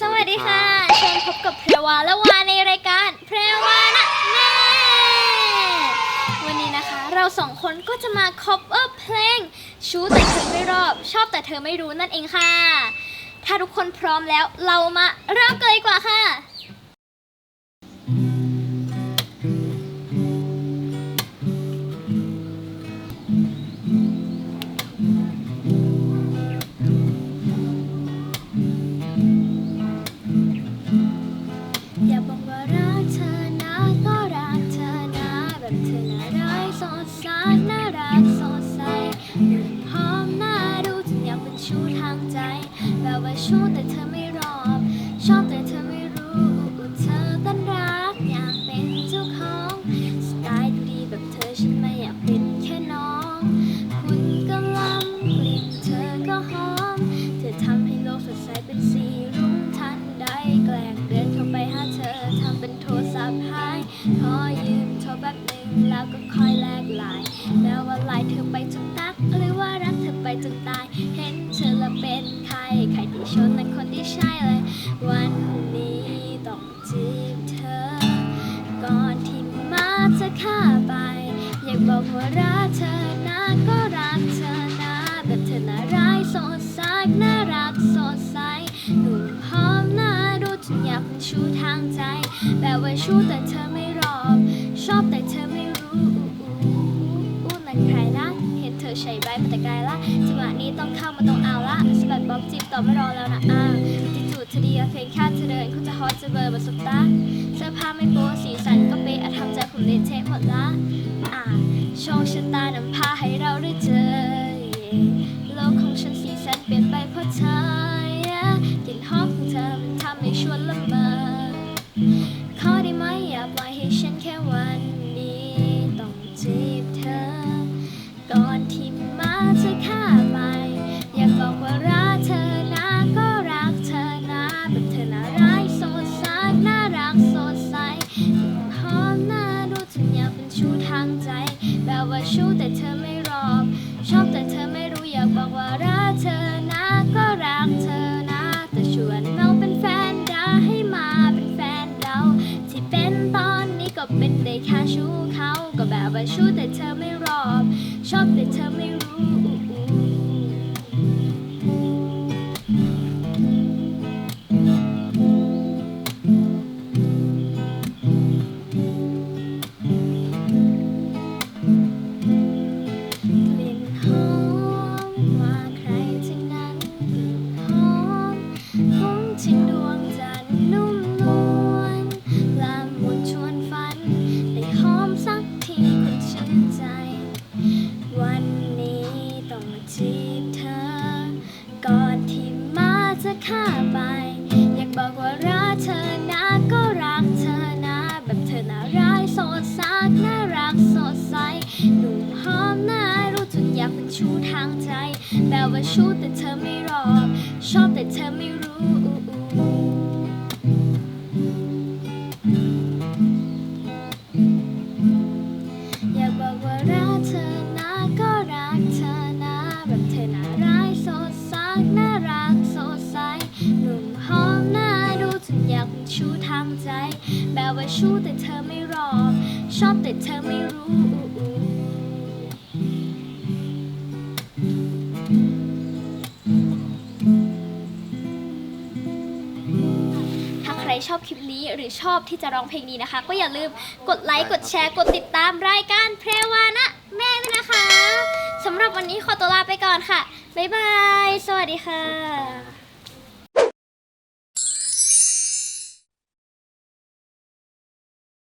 สวัสดีค่ะเชิญพบกับเพรวาและวาในรายการเพรวานะแม่วันนี้นะคะ เราสองคนก็จะมา cover เพลง ชูแต่เธอไม่รอบ ชอบแต่เธอไม่รู้นั่นเองค่ะ ถ้าทุกคนพร้อมแล้วเรามาเริ่มกันเลยดีกว่าค่ะ อย่าบอกว่ารักเธอนะก็รักเธอนะแบบเธอน่ารักสดใสน่ารักสดใสหุ่นหอมน่าดูจนอยากเป็นชู้ทางใจแบบว่าชู้แต่เธอไม่รอบชอบแต่เธอไม่รู้เธอต้นรักอยากเป็นเจ้าของสไตล์ดีแบบเธอฉันไม่อยากเป็นแค่น้อง คุณก็ล้ำกลิ่นเธอก็หอม รแป๊บหนึ่งแล้วก็คอยแลกไลน์แม้ว่าไลน์เธอไปจนตักหรือว่ารักเธอไปจนตาย เห็นเธอและเป็นใครใครที่ชนนั้นคนที่ใช่เลย วันนี้ต้องจีบเธอ ก่อนที่มาจะฆ่าไป อยากบอกว่ารักเธอนะก็รักเธอนะแบบเธอน่ารักสดใสน่ารักสดใสหนุ่มหอมน่าดูจนอยากเป็นชู้ทางใจ แบบว่าชู้แต่เธอไม่รอบ ชอบแต่เธอไม่รู้อู้นั่นใครนะ เห็นเธอใช้ใบมาแต่ไกลละจังหวะนี้ต้องเข้ามาต้องเอาละสบัดบ๊อบจีบต่อไม่รอแล้วนะอ่าที่จูดเธอดีเพลงแค่เธอเดินคุณจะฮอตจะเบอร์บนสุดตาเสื้อผ้าไม่โป๊สีสันก็เป๊ะอะทำใจผมเละเทะหมดละอ่าโชคชะตานำพาให้เราได้เจอโลกของฉันสีสันเปลี่ยนไปเพราะเธอกลิ่นหอมของเธอมันทำให้ชวนละเมอ บอกว่ารักเธอนะก็รักเธอนะ แต่ชวนเราเป็นแฟนดาให้มาเป็นแฟนเรา ที่เป็นตอนนี้ก็เป็นได้แค่ชู้เขาก็แบบว่าชู้แต่เธอไม่รอบ ชอบแต่เธอไม่รู้ บอกว่ารักเธอนะก็รักเธอนะ แบบเธอน่ารักสดใสน่ารักสดใสหนุ่มหอมน่ารู้จนอยากเป็นชู้ทางใจ แบบว่าชู้แต่เธอไม่รอ ชู้ทางใจ แบบว่าชู้แต่เธอไม่รอบ ชอบแต่เธอไม่รู้ถ้าใครชอบคลิปนี้หรือชอบที่จะร้องเพลงนี้นะคะ ก็อย่าลืมกดไลค์กดแชร์กดติดตามรายการเพรวานะแม่ด้วยนะคะสำหรับวันนี้ขอตัวลาไปก่อนค่ะ บ๊ายบาย สวัสดีค่ะ